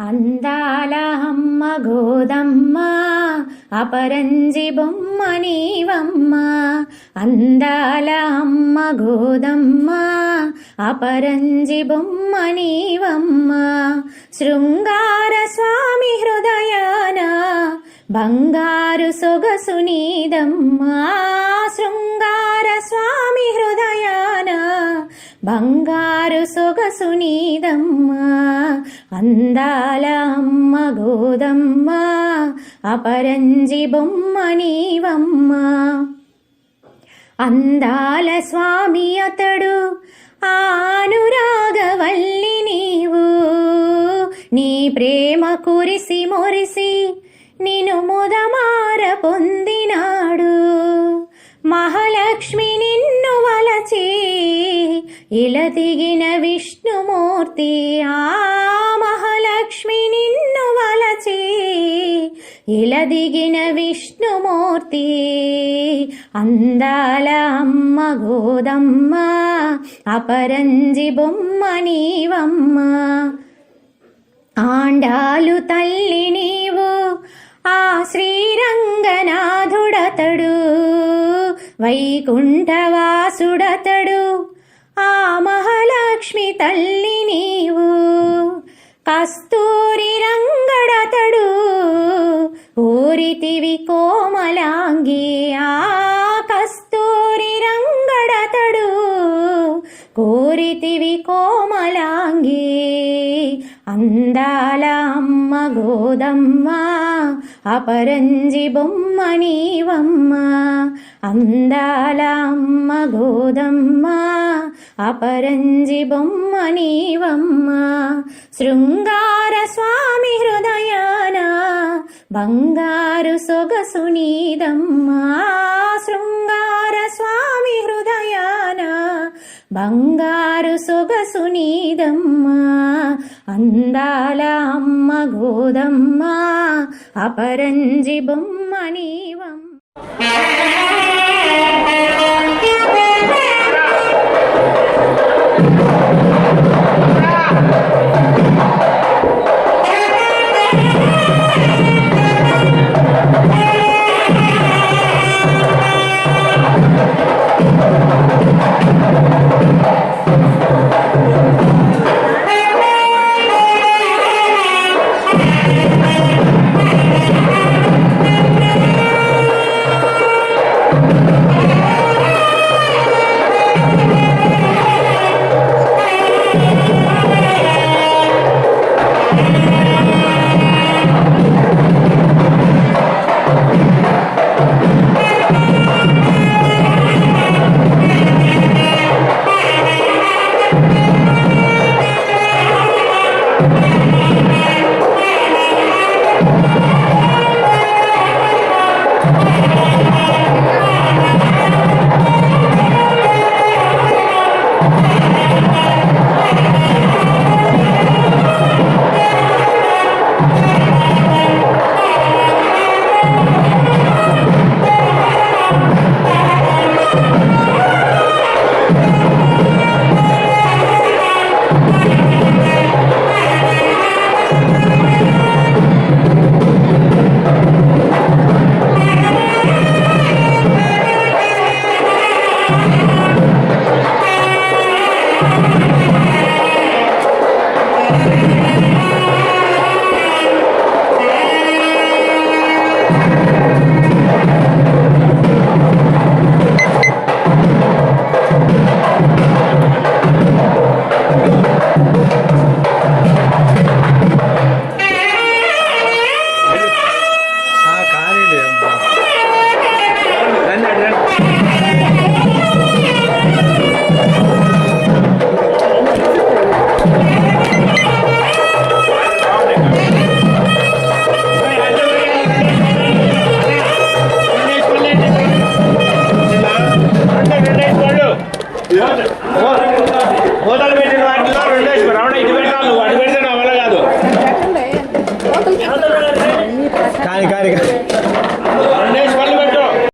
అందాల అమ్మ గోదమ్మ అపరంజి బొమ్మ నీవమ్మ. అందాల అమ్మ గోదమ్మ అపరంజి బొమ్మ నీవమ్మ. శృంగార స్వామి హృదయాన బంగారు సొగసు నీదమ్మ. శృంగార స్వామి హృదయ బంగారు సొగసు నీదమ్మా అందాల అమ్మ గోదమ్మ అపరంజి బొమ్మ నీవమ్మ. అందాల స్వామి అతడు ఆనురాగవల్లి నీవు. నీ ప్రేమ కురిసి మొరిసి నిను ముదమార పొందినాడు. మహాలక్ష్మి నిన్ను వలచి ఇలా దిగిన విష్ణుమూర్తి ఆ మహాలక్ష్మి నిన్ను వలచి. ఇలా దిగిన విష్ణుమూర్తి అందాల అమ్మ గోదమ్మ అపరంజి బొమ్మ నీవమ్మ. ఆండాలు తల్లి నీవు ఆ శ్రీరంగనాథుడతడు వైకుంఠవాసుడతడు. ఆ మహాలక్ష్మి తల్లి నీవు కస్తూరి రంగడతడు ఊరితివి కోమలాంగి ఆ కస్తూరి రంగడతడు కోరితివి కోమలాంగి అందాల అమ్మ గోదమ్మ. అపరంజి బొమ్మ నీవమ్మ అందాల అమ్మ గోదమ్మ అపరంజి బొమ్మ నీవమ్మ శృంగార స్వామి హృదయాన బంగారు సొగసు నీదమ్మా శృంగార బంగారు సొగసు నీదమ్మా అందాల అమ్మ గోదమ్మ అపరంజి బొమ్మ నీవం Thank